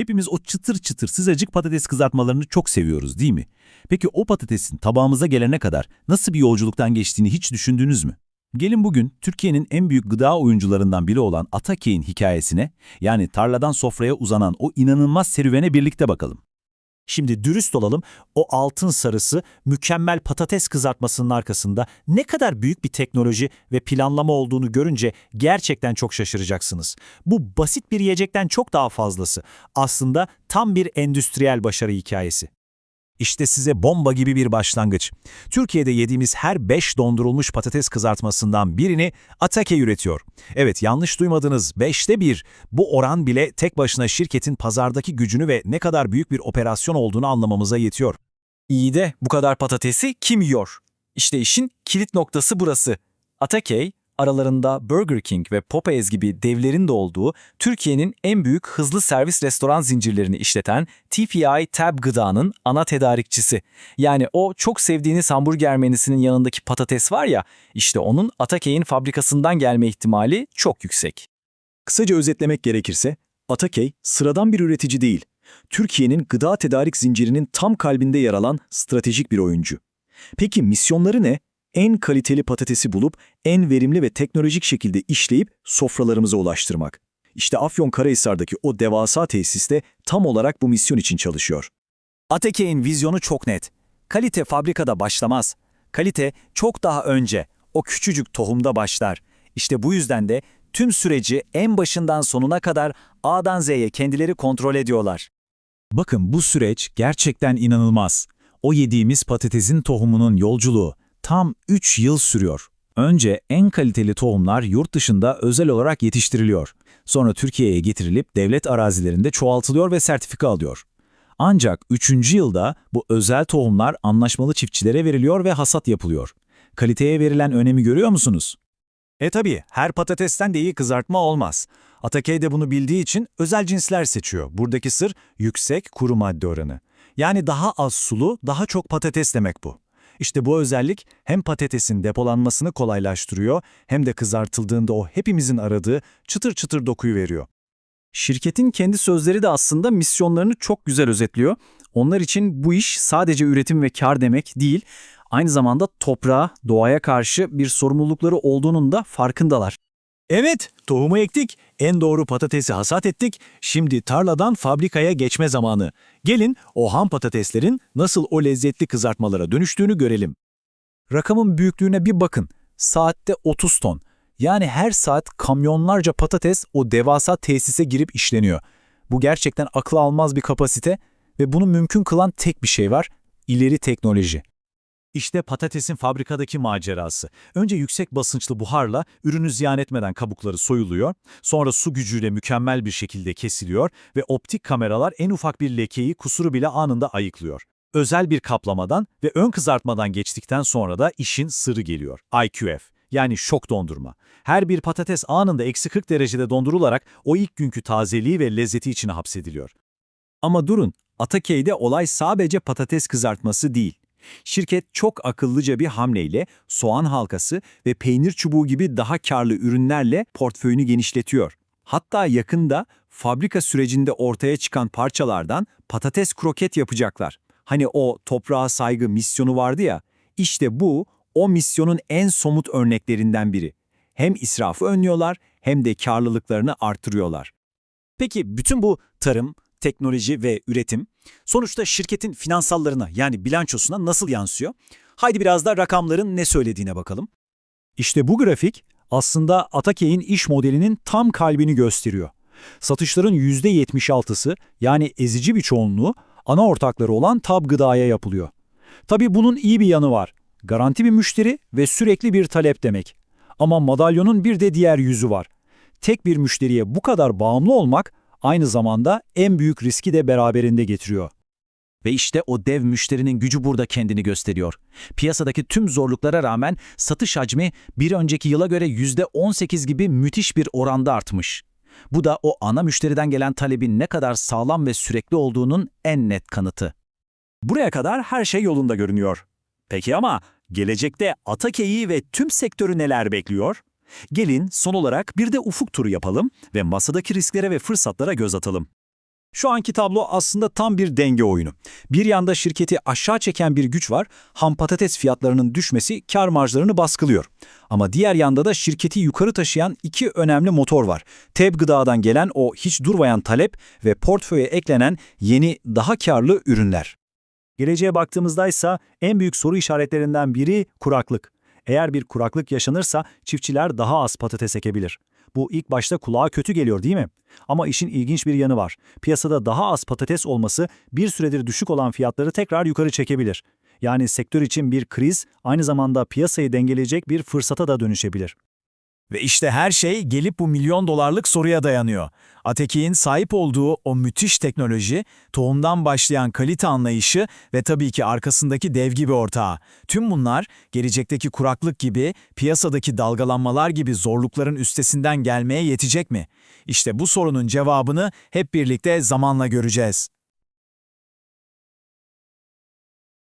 Hepimiz o çıtır çıtır sıcacık patates kızartmalarını çok seviyoruz değil mi? Peki o patatesin tabağımıza gelene kadar nasıl bir yolculuktan geçtiğini hiç düşündünüz mü? Gelin bugün Türkiye'nin en büyük gıda oyuncularından biri olan Atakey'in hikayesine, yani tarladan sofraya uzanan o inanılmaz serüvene birlikte bakalım. Şimdi dürüst olalım, o altın sarısı mükemmel patates kızartmasının arkasında ne kadar büyük bir teknoloji ve planlama olduğunu görünce gerçekten çok şaşıracaksınız. Bu basit bir yiyecekten çok daha fazlası. Aslında tam bir endüstriyel başarı hikayesi. İşte size bomba gibi bir başlangıç. Türkiye'de yediğimiz her 5 dondurulmuş patates kızartmasından birini Atake üretiyor. Evet yanlış duymadınız 5'te 1. Bu oran bile tek başına şirketin pazardaki gücünü ve ne kadar büyük bir operasyon olduğunu anlamamıza yetiyor. İyi de bu kadar patatesi kim yiyor? İşte işin kilit noktası burası. Atakey, aralarında Burger King ve Popeyes gibi devlerin de olduğu Türkiye'nin en büyük hızlı servis restoran zincirlerini işleten TPI Tab Gıda'nın ana tedarikçisi. Yani o çok sevdiğiniz hamburger menüsünün yanındaki patates var ya, işte onun Atakey'in fabrikasından gelme ihtimali çok yüksek. Kısaca özetlemek gerekirse, Atakey sıradan bir üretici değil. Türkiye'nin gıda tedarik zincirinin tam kalbinde yer alan stratejik bir oyuncu. Peki misyonları ne? En kaliteli patatesi bulup en verimli ve teknolojik şekilde işleyip sofralarımıza ulaştırmak. İşte Afyonkarahisar'daki o devasa tesiste tam olarak bu misyon için çalışıyor. Atakey'in vizyonu çok net. Kalite fabrikada başlamaz. Kalite çok daha önce, o küçücük tohumda başlar. İşte bu yüzden de tüm süreci en başından sonuna kadar A'dan Z'ye kendileri kontrol ediyorlar. Bakın bu süreç gerçekten inanılmaz. O yediğimiz patatesin tohumunun yolculuğu tam 3 yıl sürüyor. Önce en kaliteli tohumlar yurt dışında özel olarak yetiştiriliyor. Sonra Türkiye'ye getirilip devlet arazilerinde çoğaltılıyor ve sertifika alıyor. Ancak 3. yılda bu özel tohumlar anlaşmalı çiftçilere veriliyor ve hasat yapılıyor. Kaliteye verilen önemi görüyor musunuz? E tabii her patatesten de iyi kızartma olmaz. Atakey de bunu bildiği için özel cinsler seçiyor. Buradaki sır yüksek kuru madde oranı. Yani daha az sulu, daha çok patates demek bu. İşte bu özellik hem patatesin depolanmasını kolaylaştırıyor hem de kızartıldığında o hepimizin aradığı çıtır çıtır dokuyu veriyor. Şirketin kendi sözleri de aslında misyonlarını çok güzel özetliyor. Onlar için bu iş sadece üretim ve kar demek değil, aynı zamanda toprağa, doğaya karşı bir sorumlulukları olduğunun da farkındalar. Evet, tohumu ektik, en doğru patatesi hasat ettik, şimdi tarladan fabrikaya geçme zamanı. Gelin o ham patateslerin nasıl o lezzetli kızartmalara dönüştüğünü görelim. Rakamın büyüklüğüne bir bakın. Saatte 30 ton. Yani her saat kamyonlarca patates o devasa tesise girip işleniyor. Bu gerçekten akıl almaz bir kapasite ve bunu mümkün kılan tek bir şey var, ileri teknoloji. İşte patatesin fabrikadaki macerası. Önce yüksek basınçlı buharla ürünü ziyan etmeden kabukları soyuluyor, sonra su gücüyle mükemmel bir şekilde kesiliyor ve optik kameralar en ufak bir lekeyi, kusuru bile anında ayıklıyor. Özel bir kaplamadan ve ön kızartmadan geçtikten sonra da işin sırrı geliyor. IQF yani şok dondurma. Her bir patates anında eksi 40 derecede dondurularak o ilk günkü tazeliği ve lezzeti içine hapsediliyor. Ama durun, Atakey'de olay sadece patates kızartması değil. Şirket çok akıllıca bir hamleyle soğan halkası ve peynir çubuğu gibi daha karlı ürünlerle portföyünü genişletiyor. Hatta yakında fabrika sürecinde ortaya çıkan parçalardan patates kroket yapacaklar. Hani o toprağa saygı misyonu vardı ya, işte bu o misyonun en somut örneklerinden biri. Hem israfı önlüyorlar hem de karlılıklarını artırıyorlar. Peki bütün bu tarım, teknoloji ve üretim sonuçta şirketin finansallarına yani bilançosuna nasıl yansıyor? Haydi biraz da rakamların ne söylediğine bakalım. İşte bu grafik aslında Atakey'in iş modelinin tam kalbini gösteriyor. Satışların %76'sı yani ezici bir çoğunluğu ana ortakları olan Tab Gıda'ya yapılıyor. Tabii bunun iyi bir yanı var. Garanti bir müşteri ve sürekli bir talep demek. Ama madalyonun bir de diğer yüzü var. Tek bir müşteriye bu kadar bağımlı olmak aynı zamanda en büyük riski de beraberinde getiriyor. Ve işte o dev müşterinin gücü burada kendini gösteriyor. Piyasadaki tüm zorluklara rağmen satış hacmi bir önceki yıla göre %18 gibi müthiş bir oranda artmış. Bu da o ana müşteriden gelen talebin ne kadar sağlam ve sürekli olduğunun en net kanıtı. Buraya kadar her şey yolunda görünüyor. Peki ama gelecekte Atakey'i ve tüm sektörü neler bekliyor? Gelin son olarak bir de ufuk turu yapalım ve masadaki risklere ve fırsatlara göz atalım. Şu anki tablo aslında tam bir denge oyunu. Bir yanda şirketi aşağı çeken bir güç var, ham patates fiyatlarının düşmesi kar marjlarını baskılıyor. Ama diğer yanda da şirketi yukarı taşıyan iki önemli motor var. TEB gıdadan gelen o hiç durmayan talep ve portföye eklenen yeni daha karlı ürünler. Geleceğe baktığımızda ise en büyük soru işaretlerinden biri kuraklık. Eğer bir kuraklık yaşanırsa çiftçiler daha az patates ekebilir. Bu ilk başta kulağa kötü geliyor değil mi? Ama işin ilginç bir yanı var. Piyasada daha az patates olması bir süredir düşük olan fiyatları tekrar yukarı çekebilir. Yani sektör için bir kriz aynı zamanda piyasayı dengeleyecek bir fırsata da dönüşebilir. Ve işte her şey gelip bu milyon dolarlık soruya dayanıyor. Ateki'nin sahip olduğu o müthiş teknoloji, tohumdan başlayan kalite anlayışı ve tabii ki arkasındaki dev gibi ortağı. Tüm bunlar gelecekteki kuraklık gibi, piyasadaki dalgalanmalar gibi zorlukların üstesinden gelmeye yetecek mi? İşte bu sorunun cevabını hep birlikte zamanla göreceğiz.